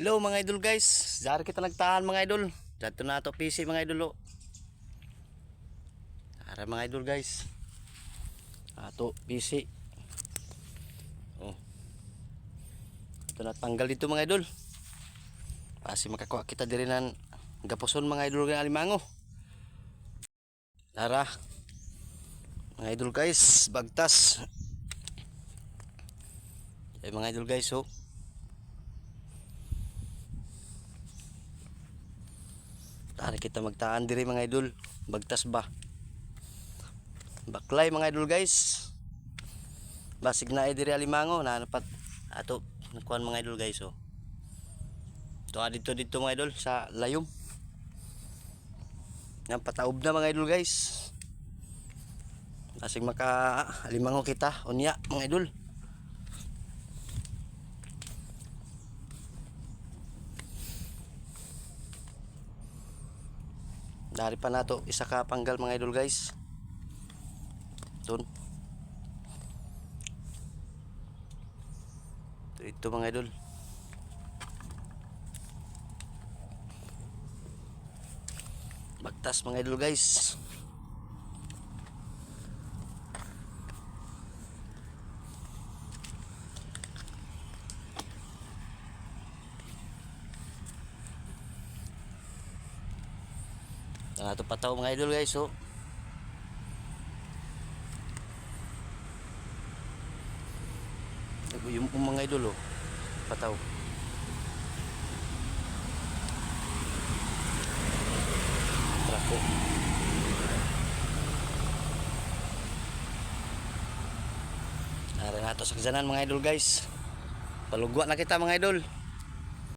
Hello mga idol guys. Dari kita nagtahan mga idol. Dato na to PC mga idol. oh. Tara mga idol guys. Ato PC. Oh. Ito na tanggal dito mga idol. Pasi makakuha kita diri nan gapuson mga idol ng alimango. Tara. Mga idol guys, bagtas. Ay mga idol guys, oh. Tara kita magtaan diri mga idol. Bagtas ba? Baklay mga idol guys. Basig na diri alimango na napat ato nakuan mga idol guys oh. Ito dito dito mga idol sa layom. Yan pataob na mga idol guys. Basig maka alimango kita unya mga idol. Dari pa nato isa ka panggal mga idol guys. Doon. Ito, ito mga idol. Bagtas mga idol guys. Ang ato pataw mga idol guys oh. Yung, mga idol oh. Pataw. Trako. Ari na to sa kisanan mga idol guys. Palugwa na kita mga idol.